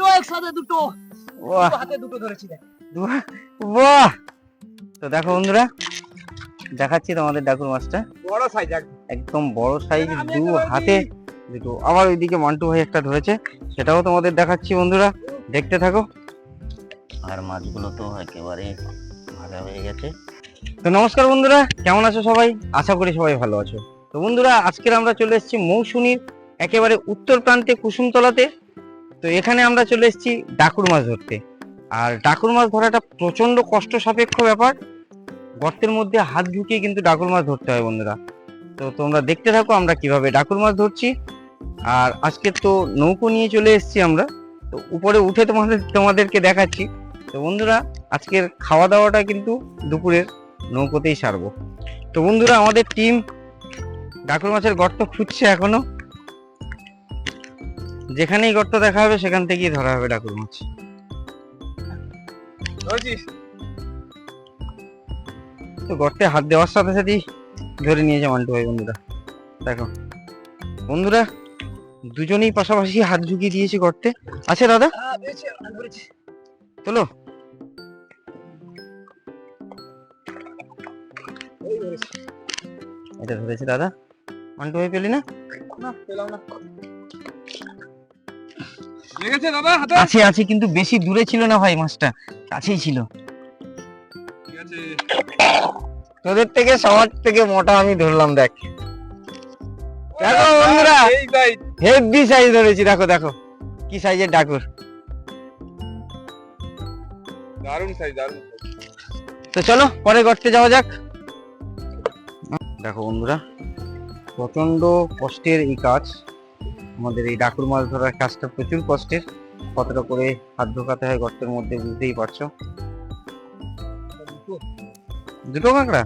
দুটো একসাথে দুটো। বাহ হাতে দুটো ধরেছি বাহ। তো দেখো বন্ধুরা দেখাচ্ছি তোমাদের ডাকুর মাছটা। বড় সাইজ একদম বড় সাইজ দু হাতে দুটো। আবার ওইদিকে মান্টু ভাই একটা ধরেছে সেটাও তোমাদের দেখাচ্ছি বন্ধুরা। দেখতে থাকো। আর মাছগুলো তো একেবারে ভাজা হয়ে গেছে। তো নমস্কার বন্ধুরা কেমন আছো সবাই? আশা করি সবাই ভালো আছো। তো বন্ধুরা আজকের আমরা চলে এসেছি মৌসুমীর একেবারে উত্তর প্রান্তে কুসুমতলাতে। তো এখানে আমরা চলে এসেছি ডাকুর মাছ ধরতে। আর ডাকুর মাছ ধরাটা প্রচণ্ড কষ্ট সাপেক্ষ ব্যাপার। গর্তের মধ্যে হাত ঢুকিয়ে কিন্তু ডাকুর মাছ ধরতে হয় বন্ধুরা। তো তোমরা দেখতে থাকো আমরা কীভাবে ডাকুর মাছ ধরছি। আর আজকে তো নৌকো নিয়ে চলে এসেছি আমরা। তো উপরে উঠে তোমাদের, তোমাদেরকে দেখাচ্ছি। তো বন্ধুরা, আজকের খাওয়া দাওয়াটা কিন্তু দুপুরের নৌকোতেই সারবো। তো বন্ধুরা, আমাদের টিম ডাকুর মাছের গর্ত খুঁজছে এখনও। যেখানেই গর্ত দেখা হবে সেখান থেকেই ধরা হবে ডাকুর মাছ। তো গর্তে হাত দেওয়ার সাথে সাথেই ধরে নিয়েছে মান্টু ভাই বন্ধুরা। দেখো। বন্ধুরা দুজনেই পাশাপাশি হাত ঢুকিয়ে দিয়েছি গর্তে। আছে দাদা? হ্যাঁ চলো এটা ধরেছে দাদা। মান্টু ভাই পেলি না? না পেলাম না। লেগেছে দাদা হাতে? আছে আছে কিন্তু বেশি দূরে ছিল না ভাই মাছটা। কাছেই ছিল। তোদের থেকে সবার থেকে মোটা আমি ধরলাম দেখ। দেখো বন্ধুরা। হেভি সাইজ ধরেছি দেখো দেখো। কি সাইজের ডাকুর। সাইজ তো চলো পরে গর্তে যাওয়া যাক। দেখো বন্ধুরা প্রচণ্ড কষ্টের এই কাজ। আমাদের এই ডাকুর মাছ ধরার কাজটা প্রচুর কষ্টের। কতটা করে হাত ঢোকাতে হয় গর্তের মধ্যে বুঝতেই পারছ? দুটো কাঁকড়া?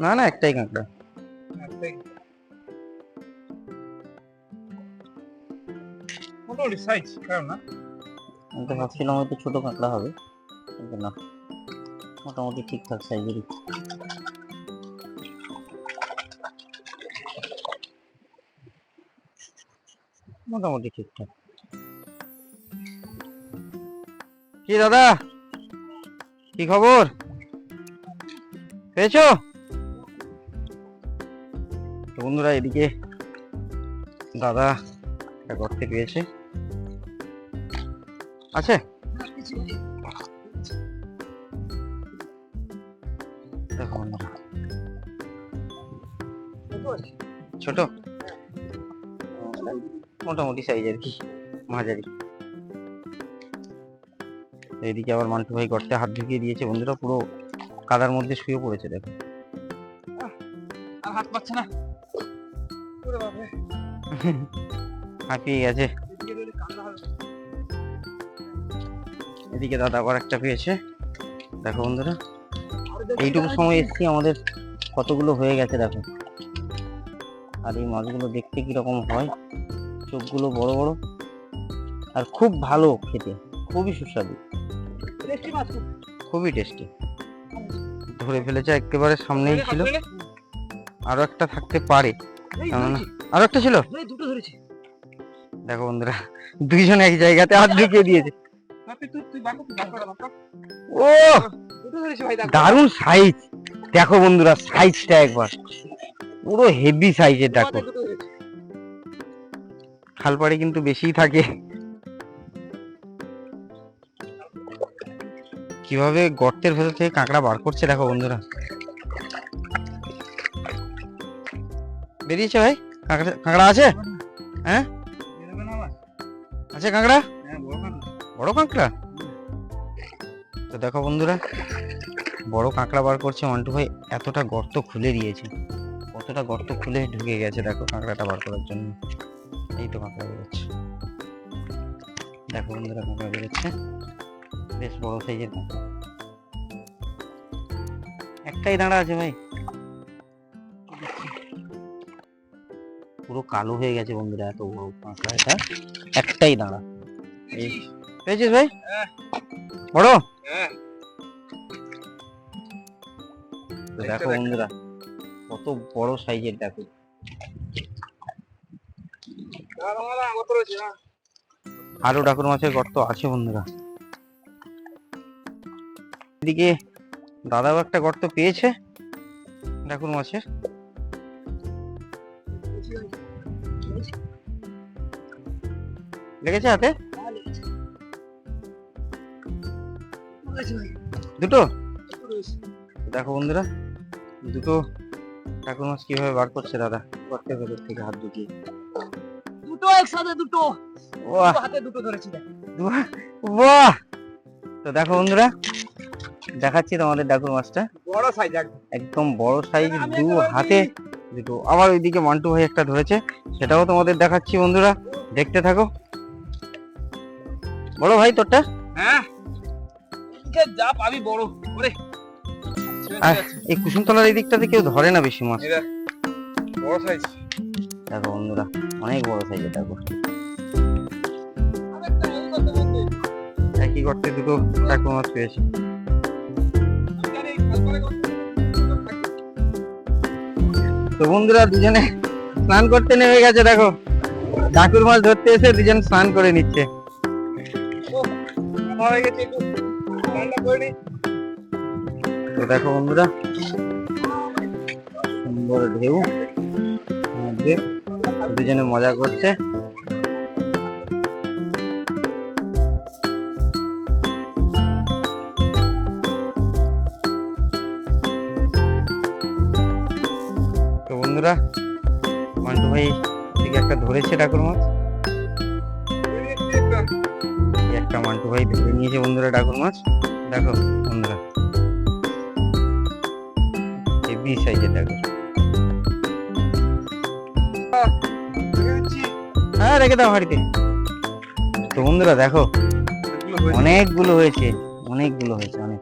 না না একটাই কাঁকড়া। মোটামুটি সাইজ খারাপ না? আমি তো ভাবছিলাম হয়তো ছোট কাঁকড়া হবে কিন্তু না। মোটামুটি ঠিকঠাক সাইজেরই মোটামুটি ঠিকঠাক। কি দাদা? কি খবর? পেয়েছ? বন্ধুরা, এদিকে দাদা একটা গর্তে পেয়েছে। আছে? ছোট? মোটামুটি সাইজ আর কি মাঝারি। এইদিকে আবার মান্টু ভাই গর্তে হাত ঢুকিয়ে দিয়েছে বন্ধুরা পুরো কাদার মধ্যে শুয়ে পড়েছে দেখো। আর হাত পাচ্ছে না। হাঁপিয়ে গেছে। এদিকে এদিকে দাদা আবার একটা পেয়েছে। দেখো বন্ধুরা এইটুকু সময় এসছি আমাদের কতগুলো হয়ে গেছে দেখো। আর এই মাছগুলো দেখতে কীরকম হয়। চোখগুলো বড় বড় আর খুব ভালো খেতে খুবই সুস্বাদু। খুবই টেস্টি ধরে ফেলেছে একেবারে সামনেই ছিল। আরও একটা থাকতে পারে। আরও একটা ছিল? দুটো ধরেছি। দেখো বন্ধুরা দুইজন এক জায়গাতে হাত ঢুকিয়ে দিয়েছে। ও! দারুণ সাইজ দেখো বন্ধুরা সাইজটা একবার। পুরো হেভি সাইজের দেখো। খালপাড়ে কিন্তু বেশিই থাকে। কীভাবে গর্তের ভেতর থেকে কাঁকড়া বার করছে দেখো বন্ধুরা। বেরিয়েছে ভাই? কাঁকড়া কাঁকড়া আছে? হ্যাঁ? আছে কাঁকড়া? বড় কাঁকড়া। তো দেখো বন্ধুরা, বড় কাঁকড়া বার করছে মন্টু ভাই, এতটা গর্ত খুলে দিয়েছে। কতটা গর্ত খুলে ঢুকে গেছে দেখো কাঁকড়াটা বার করার জন্য। এই তো কাঁকড়া বেরোচ্ছে দেখো বন্ধুরা কাঁকড়া বেরোচ্ছে বেশ বড় সাইজের কাঁকড়া একটাই দাঁড়া আছে ভাই। পুরো কালো হয়ে গেছে বন্ধুরা, এত বড় কাঁকড়া এটা। একটাই দাঁড়া। পেয়েছিস ভাই। বড়? দেখো বন্ধুরা, কত বড় সাইজের দেখো দাঁড়া, দাঁড়া, আমার তো রয়েছে, হ্যাঁ। আরও ডাকুর মাছের গর্ত আছে বন্ধুরা। এদিকে দাদাও একটা গর্ত পেয়েছে ডাকুর মাছের লেগেছে হাতে? দুটো? দেখো বন্ধুরা, দুটো ঠাকুর মাছ কীভাবে বার করছে দাদা। গর্তের ভেতর থেকে হাত ঢুকিয়ে। একসাথে দুটো। হাতে দুটো ধরেছি বাহ তো দেখো বন্ধুরা দেখাচ্ছি তোমাদের ডাকুর মাছটা। বড় সাইজ একদম। বড় সাইজ দু হাতে। দুটো আবার ওইদিকে মান্টু ভাই একটা ধরেছে। সেটাও তোমাদের দেখাচ্ছি বন্ধুরা। দেখতে থাকো। বড় ভাই তোরটা? হ্যাঁ। যা পাবি বড় ওরে এই কুসুমতলার এই দিকটাতে কেউ ধরে না বেশি মাছ। বড় সাইজ দেখো বন্ধুরা, অনেক বড় সাইজের দেখো একই গর্তে দুটো ঠাকুর মাছ পেয়েছে। তো বন্ধুরা, দুজনে স্নান করতে নেমে গেছে, দেখো। ঠাকুর মাছ ধরতে এসে দুজন স্নান করে নিচ্ছে। তো দেখো বন্ধুরা, সুন্দর ঢেউ। দুজনে মজা করছে। তো বন্ধুরা, মান্টু ভাই থেকে একটা ধরেছে ঠাকুর মাছ। একটা মান্টু ভাই ধরে নিয়েছে বন্ধুরা ঠাকুর মাছ। দেখো বন্ধুরা, হেভি সাইজের দেখো রেখে দাও হাড়িতে। তো বন্ধুরা, দেখো, অনেকগুলো হয়েছে অনেকগুলো হয়েছে, অনেক।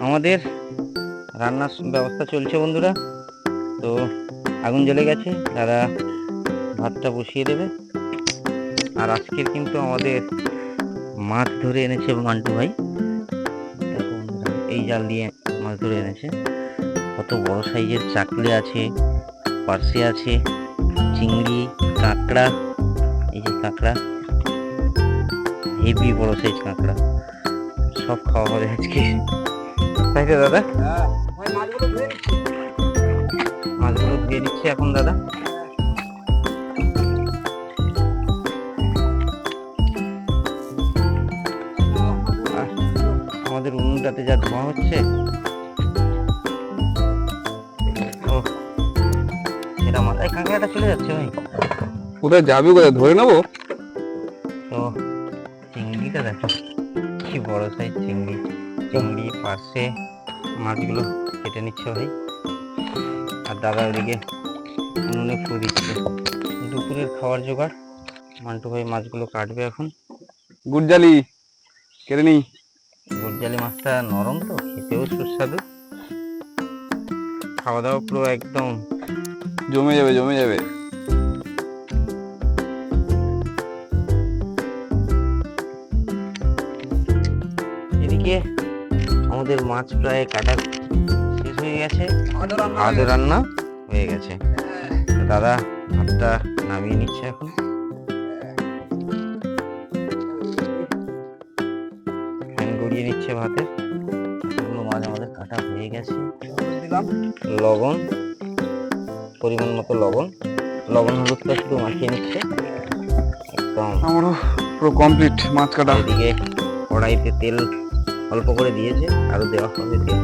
আমাদের রান্নার ব্যবস্থা চলছে বন্ধুরা। তো আগুন জ্বলে গেছে তারা ভাতটা বসিয়ে দেবে। আর আজকের কিন্তু আমাদের মাছ ধরে এনেছে মান্টু ভাই। এই জাল দিয়ে মাছ ধরে এনেছে। কত বড় সাইজের চাকলে আছে। পার্সে আছে, চিংড়ি, কাঁকড়া, এই যে কাঁকড়া, হেভি বড় সাইজ কাঁকড়া, সব খাওয়া হবে আজকে তাই তো দাদা মাছগুলো। দিয়ে দিচ্ছে এখন দাদা আমাদের উনুনটাতে যা ধোঁয়া হচ্ছে মাথায় চলে যাচ্ছে ভাই কোথায় যাবি কোথায়? ধরে নেব? তো চিংড়িটা দেখো কি বড় সাইজ চিংড়ি। চিংড়ি পাশে মাছগুলো কেটে নিচ্ছে ভাই আর দাদা ওদিকে উনুনে ফু দিচ্ছে। দুপুরের খাওয়ার জোগাড়। মান্টু ভাই মাছগুলো কাটবে এখন। গুড়জালি কেটে নি গুরজালি মাছটা নরম তো খেতেও সুস্বাদু। খাওয়া দাওয়া পুরো একদম জমে যাবে জমে যাবে এদিকে আমাদের মাছ প্রায় কাটা শেষ হয়ে গেছে। আদর রান্না হয়ে গেছে? দাদা ভাতটা নামিয়ে নিচ্ছে এখন। ফ্যান গড়িয়ে নিচ্ছে ভাতের। এগুলো মাছ আমাদের কাটা হয়ে গেছে। লবণ। পরিমাণ মতো লবণ। লবণ হলুদটা শুধু মাখিয়ে নিচ্ছে। একদম আমারও পুরো কমপ্লিট মাছ কাটা। এদিকে কড়াইতে তেল অল্প করে দিয়েছে আরও দেওয়া হবে তেল।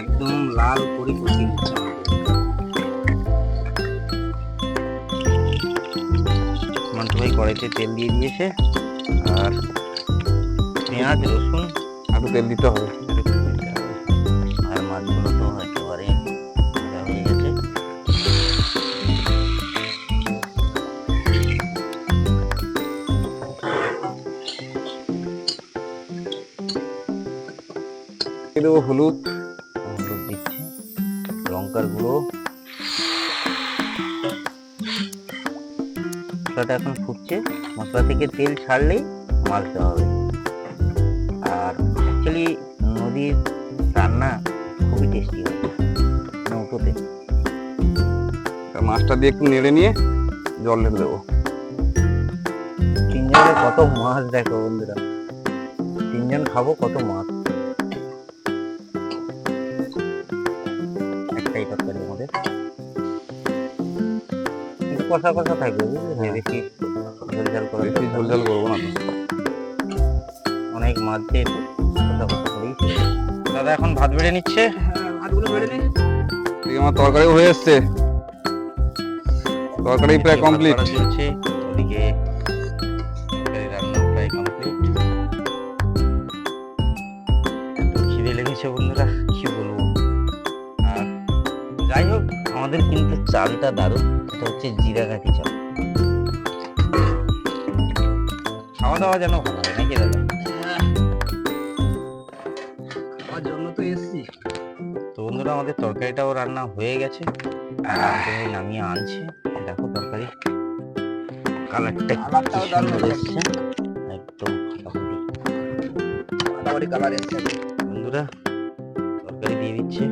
একদম লাল করে কষিয়ে নিচ্ছে মান্টু ভাই কড়াইতে তেল দিয়ে দিয়েছে। আর পেঁয়াজ রসুন আরও তেল দিতে হবে। দিয়ে দেবো হলুদ হলুদ দিচ্ছে লঙ্কার গুঁড়ো। মশলাটা এখন ফুটছে। মশলা থেকে তেল ছাড়লেই দেওয়া হবে। আর অ্যাকচুয়ালি নদীর রান্না খুবই টেস্টি হয় নৌকোতে। মাছটা দিয়ে একটু নেড়ে নিয়ে জল ঢেলে দেবো। তিনজনে কত মাছ দেখো বন্ধুরা। তিনজন খাব কত মাছ? কষা কষা থাকবে বুঝলে বেশি ঝোল ঝাল করে বেশি ঝোল ঝাল করব না অনেক মাছ দিয়ে একটু কষা কষা করেই দাদা এখন ভাত বেড়ে নিচ্ছে? ভাতগুলো বেড়ে নে। আমার তরকারি হয়ে এসছে। তরকারি প্রায় কমপ্লিট চলছে ওদিকে রান্না প্রায় কমপ্লিট খিদে লেগেছে বন্ধুরা। আমাদের কিন্তু চালটা দারুণ। এটা হচ্ছে জিরা কাঠি চাল। খাওয়া দাওয়া যেন ভালো হয় নাকি দাদা? খাওয়ার জন্য তো এসছি। তো বন্ধুরা আমাদের তরকারিটাও রান্না হয়ে গেছে। নামিয়ে আনছে। দেখো তরকারি। কালারটা একদম কালার এসছে। বন্ধুরা তরকারি দিয়ে দিচ্ছে।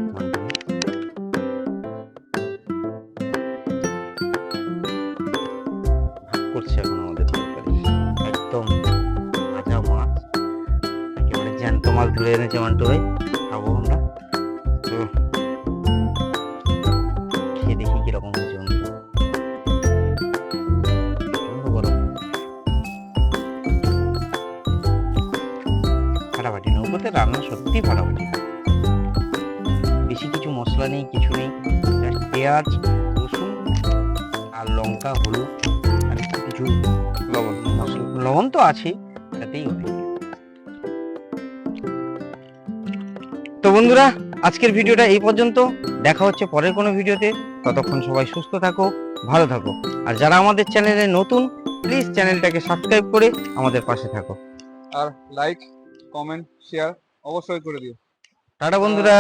ধরে এনেছে মান্টু ভাই। খাব আমরা। তো খেয়ে দেখি কীরকম হয়েছে ফাটাফাটি নৌকোতে রান্না সত্যি ফাটাফাটি। বেশি কিছু মশলা নেই কিছু নেই। পেঁয়াজ রসুন আর লঙ্কা হলুদ আর কিছু লবণ। মশলা লবণ তো আছেই তাতেই হবে তো বন্ধুরা আজকের ভিডিওটা এই পর্যন্ত। দেখা হচ্ছে পরের কোনো ভিডিওতে। ততক্ষণ সবাই সুস্থ থাকো ভালো থাকো। আর যারা আমাদের চ্যানেলে নতুন প্লিজ চ্যানেলটাকে সাবস্ক্রাইব করে আমাদের পাশে থাকো। আর লাইক কমেন্ট শেয়ার অবশ্যই করে দিও। টাটা বন্ধুরা।